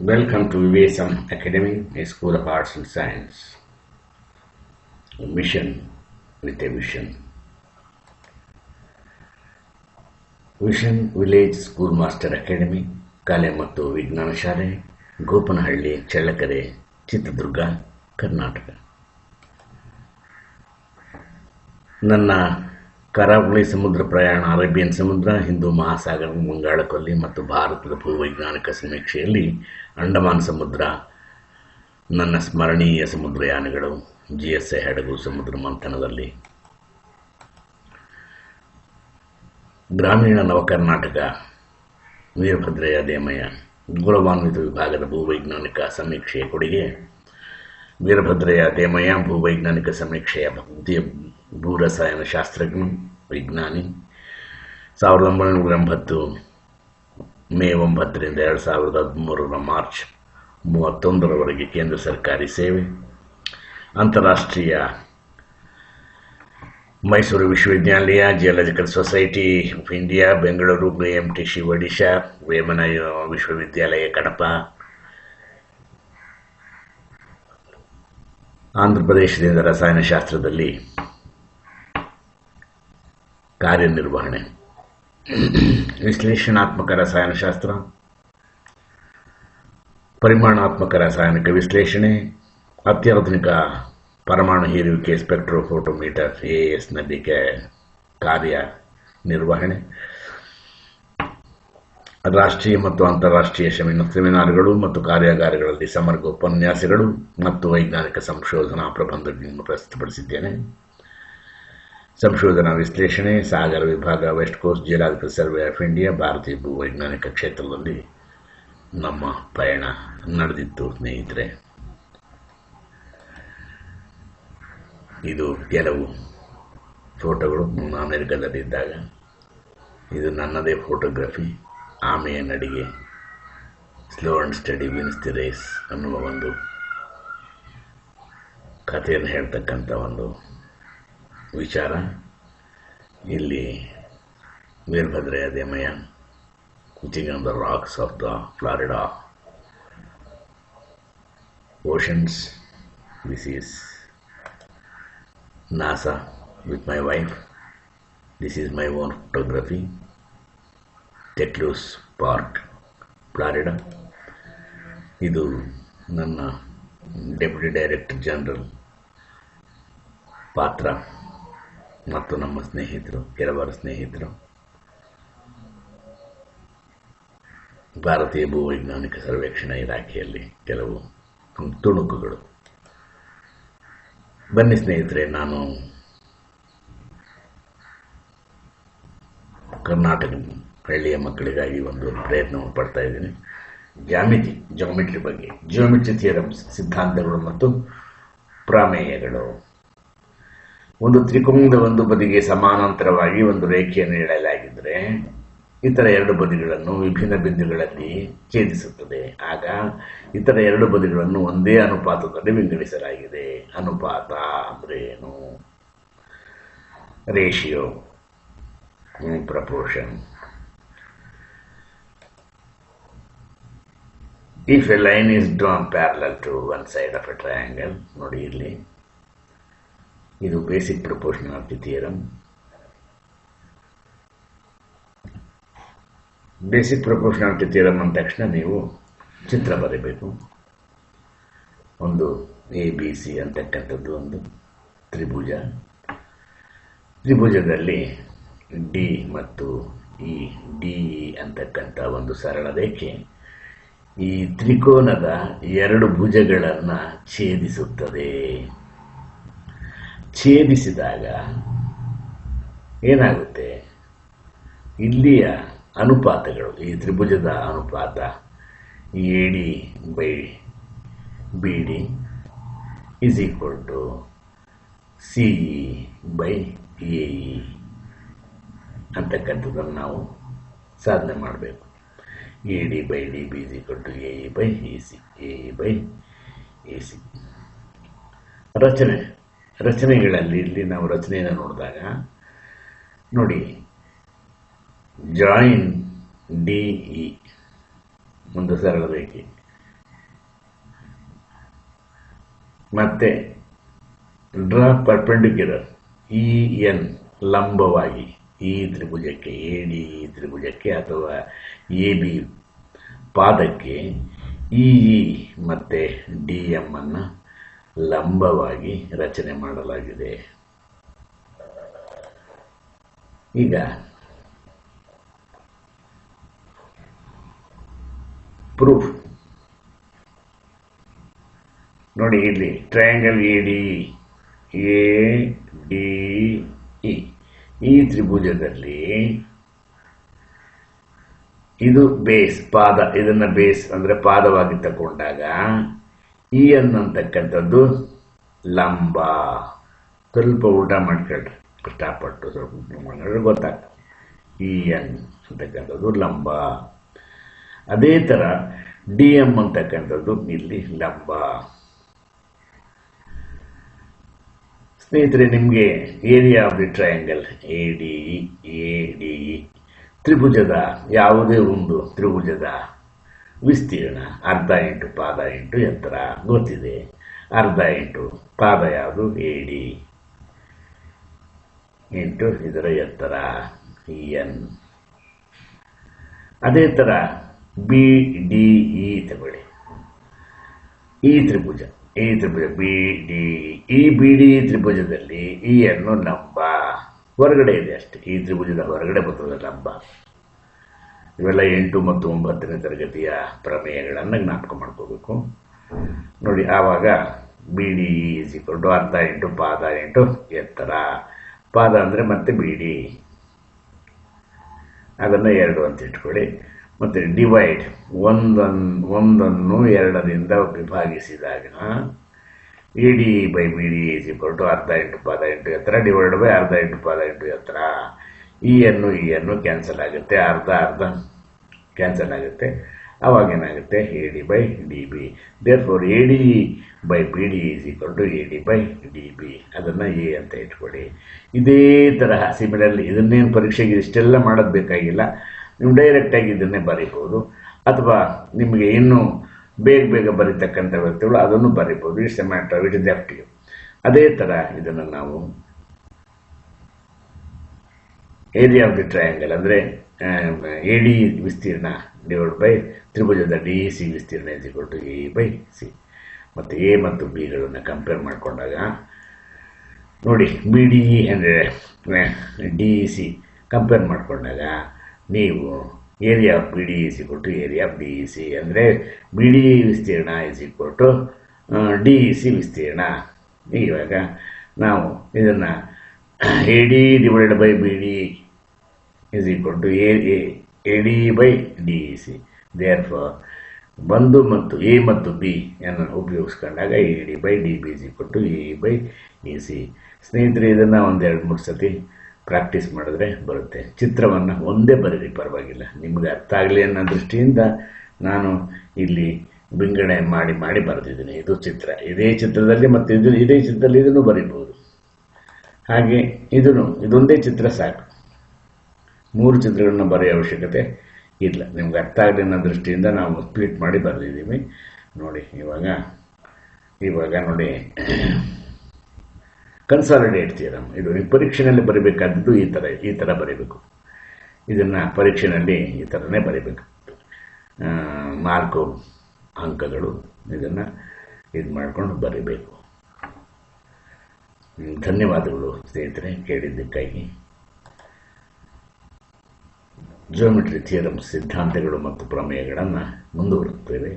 Welcome to VVSM Academy, a School of Arts and Science. A mission with a vision. Vision village school Academy, ವಿಜ್ಞಾನ ಶಾಲೆ ಗೋಪನಹಳ್ಳಿ ಚಳ್ಳಕೆರೆ ಚಿತ್ರದುರ್ಗ ಕರ್ನಾಟಕ ನನ್ನ ಕರಾವಳಿ ಸಮುದ್ರ ಪ್ರಯಾಣ, Arabian ಸಮುದ್ರ, ಹಿಂದೂ ಮಹಾಸಾಗರ ಮುಂಗಾಳ ಕೊಲ್ಲಿ ಮತ್ತು ಭಾರತದ ಭೂವೈಜ್ಞಾನಿಕ ಸಮೀಕ್ಷೆಯಲ್ಲಿ ಅಂಡಮಾನ್ ಸಮುದ್ರ, ನನ್ನ ಸ್ಮರಣೀಯ ಸಮುದ್ರಯಾನಗಳು ಜಿ ಎಸ್ ಎ ಹಡಗು ಸಮುದ್ರ ಮಂಥನದಲ್ಲಿ. ಗ್ರಾಮೀಣ ನವಕರ್ನಾಟಕ, ವೀರಭದ್ರಯ್ಯ ದೇಮಯ್ಯ ಗೌರವಾನ್ವಿತ ವಿಭಾಗದ ಭೂವೈಜ್ಞಾನಿಕ ಸಮೀಕ್ಷೆಯ ಕೊಡುಗೆ, ವೀರಭದ್ರಯ್ಯ ದೇಮಯ್ಯ ಭೂವೈಜ್ಞಾನಿಕ ಸಮೀಕ್ಷೆಯ ಭೂರಸಾಯನ ಶಾಸ್ತ್ರಜ್ಞ, ವಿಜ್ಞಾನಿ. ಸಾವಿರದ ಒಂಬೈನೂರ ಎಂಬತ್ತು ಮೇ ಒಂಬತ್ತರಿಂದ ಎರಡು ಸಾವಿರದ ಹದಿಮೂರರ ಮಾರ್ಚ್ ಮೂವತ್ತೊಂದರವರೆಗೆ ಕೇಂದ್ರ ಸರ್ಕಾರಿ ಸೇವೆ. ಅಂತಾರಾಷ್ಟ್ರೀಯ ಮೈಸೂರು ವಿಶ್ವವಿದ್ಯಾಲಯ geological society of India Bengaluru, M T C, Odisha, Vemana ವಿಶ್ವವಿದ್ಯಾಲಯ, ಕಡಪ. ಆಂಧ್ರ ಪ್ರದೇಶದಿಂದ ರಸಾಯನಶಾಸ್ತ್ರದಲ್ಲಿ ಕಾರ್ಯನಿರ್ವಹಣೆ. ವಿಶ್ಲೇಷಣಾತ್ಮಕ ರಸಾಯನಶಾಸ್ತ್ರ, ಪರಿಮಾಣಾತ್ಮಕ ರಾಸಾಯನಿಕ ವಿಶ್ಲೇಷಣೆ, ಅತ್ಯಾಧುನಿಕ ಪರಮಾಣು ಹೀರುವಿಕೆ ಸ್ಪೆಕ್ಟ್ರೋಫೋಟೋಮೀಟರ್ ಎ ಎಸ್ನಲ್ಲಿ ಕಾರ್ಯ ನಿರ್ವಹಣೆ ರಾಷ್ಟ್ರೀಯ ಮತ್ತು ಅಂತಾರಾಷ್ಟ್ರೀಯ ಸೆಮಿನ ಸೆಮಿನಾರ್ಗಳು ಮತ್ತು ಕಾರ್ಯಾಗಾರಗಳಲ್ಲಿ ಸಮರ್ಗ ಉಪನ್ಯಾಸಗಳು ಮತ್ತು ವೈಜ್ಞಾನಿಕ ಸಂಶೋಧನಾ ಪ್ರಬಂಧಗಳನ್ನು ಪ್ರಸ್ತುತಪಡಿಸಿದ್ದೇನೆ. ಸಂಶೋಧನಾ ವಿಶ್ಲೇಷಣೆ, ಸಾಗರ ವಿಭಾಗ ವೆಸ್ಟ್ ಕೋಸ್ಟ್ ಜಿಲ್ಲಾಧಿಕಾರಿ ಸರ್ವೆ ಆಫ್ ಇಂಡಿಯಾ ಭಾರತೀಯ ಭೂವೈಜ್ಞಾನಿಕ ಕ್ಷೇತ್ರದಲ್ಲಿ ನಮ್ಮ ಪಯಣ ನಡೆದಿತ್ತು, ಸ್ನೇಹಿತರೆ. ಇದು ಕೆಲವು ಫೋಟೋಗಳು ನಾನು ಅಮೆರಿಕದಲ್ಲಿದ್ದಾಗ ಇದು ನನ್ನದೇ ಫೋಟೋಗ್ರಫಿ. ಆಮೆಯ ನಡಿಗೆ. Slow and steady wins the race ಅನ್ನುವ ಒಂದು ಕಥೆಯನ್ನು ಹೇಳ್ತಕ್ಕಂಥ ಒಂದು ವಿಚಾರ. ಇಲ್ಲಿ Veerabhadre Demayya crouching on the rocks of the Florida oceans this is NASA with my wife this is my own photography ಟೆಟ್ಲೂಸ್ park Florida ಇದು ನನ್ನ ಡೆಪ್ಯೂಟಿ ಡೈರೆಕ್ಟರ್ ಜನರಲ್ ಪಾತ್ರ. ಮತ್ತು ನಮ್ಮ ಸ್ನೇಹಿತರು, ಕೆಲವರ ಸ್ನೇಹಿತರು. ಭಾರತೀಯ ಭೂವೈಜ್ಞಾನಿಕ ಸರ್ವೇಕ್ಷಣಾ ಇಲಾಖೆಯಲ್ಲಿ ಕೆಲವು ತುಣುಕುಗಳು. ಬನ್ನಿ ಸ್ನೇಹಿತರೆ, ನಾನು ಕರ್ನಾಟಕ ಹಳ್ಳಿಯ ಮಕ್ಕಳಿಗಾಗಿ ಒಂದು ಪ್ರಯತ್ನವನ್ನು ಪಡ್ತಾ ಇದ್ದೀನಿ. ಜಾಮಿತಿ ಜಾಮಿಟ್ರಿ ಬಗ್ಗೆ. ಜಿಯೋಮಿಟ್ರಿ ಥಿಯರಮ್ಸ್ ಸಿದ್ಧಾಂತಗಳು ಮತ್ತು ಪ್ರಮೇಯಗಳು. ಒಂದು ತ್ರಿಕೋನದ ಒಂದು ಬದಿಗೆ ಸಮಾನಾಂತರವಾಗಿ ಒಂದು ರೇಖೆಯನ್ನು ಎಳೆಯಲಾಗಿದ್ರೆ ಇತರ ಎರಡು ಬದಿಗಳನ್ನು ವಿಭಿನ್ನ ಬಿಂದುಗಳಲ್ಲಿ ಛೇದಿಸುತ್ತದೆ. ಆಗ ಇತರ ಎರಡು ಬದಿಗಳನ್ನು ಒಂದೇ ಅನುಪಾತದಲ್ಲಿ ವಿಂಗಡಿಸಲಾಗಿದೆ. ಅನುಪಾತ ಅಂದ್ರೆ ಏನು? Ratio proportion if a line is drawn parallel to one side of a triangle ನೋಡಿ ಇಲ್ಲಿ. ಇದು basic proportionality theorem basic proportionality theorem ಅಂದ ತಕ್ಷಣ ನೀವು ಚಿತ್ರ ಬರೀಬೇಕು ಒಂದು ಎ ಬಿ ಸಿ ಅಂತಕ್ಕಂಥದ್ದು ಒಂದು ತ್ರಿಭುಜ ತ್ರಿಭುಜದಲ್ಲಿ ಡಿ ಮತ್ತು ಇ ಡಿ ಅಂತಕ್ಕಂಥ ಒಂದು ಸರಳ ರೇಖೆ ಈ ತ್ರಿಕೋನದ ಎರಡು ಭುಜಗಳನ್ನು ಛೇದಿಸುತ್ತದೆ ಛೇದಿಸಿದಾಗ ಏನಾಗುತ್ತೆ? ಇಲ್ಲಿಯ ಅನುಪಾತಗಳು, ಈ ತ್ರಿಭುಜದ ಅನುಪಾತ A D by B D is equal to C E by A E ಅಂತಕ್ಕಂಥದ್ದನ್ನು ನಾವು ಸಾಧನೆ ಮಾಡಬೇಕು. A D by D B is equal to A E by A C A E by A C ರಚನೆ. ರಚನೆಗಳಲ್ಲಿ ಇಲ್ಲಿ ನಾವು ರಚನೆಯನ್ನು ನೋಡಿದಾಗ, ನೋಡಿ ಜಾಯಿನ್ ಡಿ ಇ ಒಂದು ಸರಳ ರೇಖೆ ಮತ್ತೆ ಡ್ರಾ ಪರ್ಪೆಂಡಿಕ್ಯುಲರ್ ಇ ಎನ್ ಲಂಬವಾಗಿ ಈ ತ್ರಿಭುಜಕ್ಕೆ ಎ ಡಿ ತ್ರಿಭುಜಕ್ಕೆ ಅಥವಾ ಎ ಬಿ ಪಾದಕ್ಕೆ ಇ ಇ ಮತ್ತು ಡಿ ಎಂ ಅನ್ನು ಲಂಬವಾಗಿ ರಚನೆ ಮಾಡಲಾಗಿದೆ. ಈಗ ಪ್ರೂಫ್ ನೋಡಿ ಇಲ್ಲಿ triangle A D A D E ಈ ತ್ರಿಭುಜದಲ್ಲಿ ಇದು ಬೇಸ್ ಪಾದ, ಇದನ್ನ ಬೇಸ್ ಅಂದ್ರೆ ಪಾದವಾಗಿ ತಗೊಂಡಾಗ ಇ ಅನ್ನತಕ್ಕಂಥದ್ದು ಲಂಬ. ಸ್ವಲ್ಪ ಊಟ ಮಾಡ್ಕೊಳ್ರಿ. ಕಷ್ಟಪಟ್ಟು ಸ್ವಲ್ಪ ಊಟ ಮಾಡಿದ್ರೆ ಗೊತ್ತಾಗ್ತದೆ. ಇ ಎನ್ ಅಂತಕ್ಕಂಥದ್ದು ಲಂಬ. ಅದೇ ಥರ ಡಿ ಎಂ ಅಂತಕ್ಕಂಥದ್ದು ಇಲ್ಲಿ ಲಂಬ. ಸ್ನೇಹಿತರೆ, ನಿಮಗೆ area of the triangle A D A D ತ್ರಿಭುಜದ ಯಾವುದೇ ಒಂದು ತ್ರಿಭುಜದ ವಿಸ್ತೀರ್ಣ, ಅರ್ಧ ಇಂಟು ಪಾದ ಇಂಟು ಎತ್ತರ, ಗೊತ್ತಿದೆ? ಅರ್ಧ ಇಂಟು ಪಾದ ಯಾವುದು? ಎಡಿ ಇಂಟು ಇದರ ಎತ್ತರ ಎನ್. ಅದೇ ಥರ ಬಿ ಡಿ ಇ ತಗೊಳ್ಳಿ. ಈ ತ್ರಿಭುಜ ಈ ತ್ರಿಭುಜ ಬಿ ಡಿ ಈ ಬಿ ಡಿ ತ್ರಿಭುಜದಲ್ಲಿ ಈ ಅನ್ನು ಲಂಬ. ಹೊರಗಡೆ ಇದೆ ಅಷ್ಟೇ. ಈ ತ್ರಿಭುಜದ ಹೊರಗಡೆ ಬರ್ತದೆ ಲಂಬ. ಇವೆಲ್ಲ ಎಂಟು ಮತ್ತು ಒಂಬತ್ತನೇ ತರಗತಿಯ ಪ್ರಮೇಯಗಳನ್ನು ಜ್ಞಾಪಕ ಮಾಡ್ಕೋಬೇಕು. ನೋಡಿ, ಆವಾಗ ಬಿ ಡಿ ಈಕ್ವಲ್ ಅರ್ಧ ಎಂಟು ಪಾದ ಎಂಟು ಎತ್ತರ. ಪಾದ ಅಂದರೆ ಮತ್ತೆ ಬಿ ಡಿ ಅದನ್ನು ಎರಡು ಅಂತ ಇಟ್ಕೊಳ್ಳಿ. ಮತ್ತು ಡಿವೈಡ್ ಒಂದನ್ನು ಒಂದನ್ನು ಎರಡರಿಂದ ವಿಭಾಗಿಸಿದಾಗ E D by B D equal ಅರ್ಧ ಎಂಟು ಪಾದ ಎಂಟು ಎತ್ತರ ಡಿವೈಡ್ ಬೈ ಅರ್ಧ ಎಂಟು ಪಾದ ಎಂಟು ಎತ್ತರ. ಈ ಅನ್ನು ಇ ಅನ್ನು ಕ್ಯಾನ್ಸಲ್ ಆಗುತ್ತೆ. ಅರ್ಧ ಅರ್ಧ ಕ್ಯಾನ್ಸಲ್ ಆಗುತ್ತೆ. ಅವಾಗ ಏನಾಗುತ್ತೆ? A D by D B therefore A D by B D is equal to A D by D B ಅದನ್ನು ಎ ಅಂತ ಇಟ್ಕೊಳ್ಳಿ. ಇದೇ ತರಹ ಸಿಮಿಲರ್ಲಿ ಇದನ್ನೇನು ಪರೀಕ್ಷೆಗೆ ಇಷ್ಟೆಲ್ಲ ಮಾಡೋದು ಬೇಕಾಗಿಲ್ಲ. ನೀವು ಡೈರೆಕ್ಟಾಗಿ ಇದನ್ನೇ ಬರೀಬೋದು ಅಥವಾ ನಿಮಗೆ ಇನ್ನೂ ಬೇಗ ಬೇಗ ಬರೀತಕ್ಕಂಥ ವ್ಯಕ್ತಿಗಳು ಅದನ್ನು ಬರೀಬೋದು it's a matter it is to ಅದೇ ಥರ ಇದನ್ನು ನಾವು ಏರಿಯಾ ಆಫ್ ದಿ ಟ್ರಯಾಂಗಲ್ ಅಂದರೆ ಎ ಡಿ ವಿಸ್ತೀರ್ಣ ಡಿವೈಡ್ ಬೈ ತ್ರಿಭುಜದ ಡಿ ಇ ಸಿ ವಿಸ್ತೀರ್ಣ is equal to A by C ಮತ್ತು ಎ ಮತ್ತು ಬಿಗಳನ್ನು ಕಂಪೇರ್ ಮಾಡಿಕೊಂಡಾಗ, ನೋಡಿ ಬಿ ಡಿ ಇ ಅಂದರೆ ಡಿ ಇ ಸಿ ಕಂಪೇರ್ ಮಾಡಿಕೊಂಡಾಗ, ನೀವು area of B D is equal to area of D E C ಅಂದರೆ ಬಿ ಡಿ ಇ ವಿಸ್ತೀರ್ಣ is equal to D E C ವಿಸ್ತೀರ್ಣ. ಇವಾಗ ನಾವು ಇದನ್ನು A D divided by B D is equal to A, A, AD by DEC. Therefore, ಒಂದು ಮತ್ತು A ಮತ್ತು B ಅನ್ನು ಉಪಯೋಗಿಸ್ಕೊಂಡಾಗ A D by D B is ಕೊಟ್ಟು to A by D C ಸ್ನೇಹಿತರೆ ಇದನ್ನು ಒಂದೆರಡು ಮೂರು ಸತಿ ಪ್ರಾಕ್ಟೀಸ್ ಮಾಡಿದ್ರೆ ಬರುತ್ತೆ. ಚಿತ್ರವನ್ನು ಒಂದೇ ಬರೀರಿ ಪರವಾಗಿಲ್ಲ. ನಿಮಗೆ ಅರ್ಥ ಆಗಲಿ ಅನ್ನೋ ದೃಷ್ಟಿಯಿಂದ ನಾನು ಇಲ್ಲಿ ವಿಂಗಡಣೆ ಮಾಡಿ ಮಾಡಿ ಬರೆದಿದ್ದೀನಿ. ಇದು ಚಿತ್ರ. ಇದೇ ಚಿತ್ರದಲ್ಲಿ ಮತ್ತು ಇದು ಇದೇ ಚಿತ್ರದಲ್ಲಿ ಇದನ್ನು ಬರೀಬೋದು ಹಾಗೆ ಇದನ್ನು ಇದೊಂದೇ ಚಿತ್ರ ಸಾಕು. ಮೂರು ಚಿತ್ರಗಳನ್ನ ಬರೆಯೋ ಅವಶ್ಯಕತೆ ಇಲ್ಲ. ನಿಮ್ಗೆ ಅರ್ಥ ಆಗಲಿ ಅನ್ನೋ ದೃಷ್ಟಿಯಿಂದ ನಾವು ಟ್ವೀಟ್ ಮಾಡಿ ಬರೆದಿದ್ದೀವಿ. ನೋಡಿ, ಇವಾಗ ಇವಾಗ ನೋಡಿ. ಕನ್ಸಾಲಿಡೇಟ್ ಥಿಯರಮ್ ಇದು ನೀವು ಬರಿಬೇಕಾದದ್ದು ಈ ಥರ ಈ ಥರ ಬರೀಬೇಕು. ಇದನ್ನು ಪರೀಕ್ಷೆನಲ್ಲಿ ಈ ಥರನೇ ಬರೀಬೇಕು. ಮಾರ್ಕು, ಅಂಕಗಳು, ಇದನ್ನು ಇದು ಮಾಡ್ಕೊಂಡು ಬರೀಬೇಕು. ಧನ್ಯವಾದಗಳು ಸ್ನೇಹಿತರೆ, ಕೇಳಿದ್ದಕ್ಕಾಗಿ. ಜಿಯೋಮೆಟ್ರಿ ಥಿಯರಮ್ ಸಿದ್ಧಾಂತಗಳು ಮತ್ತು ಪ್ರಮೇಯಗಳನ್ನು ಮುಂದುವರಿಸ್ತೇವೆ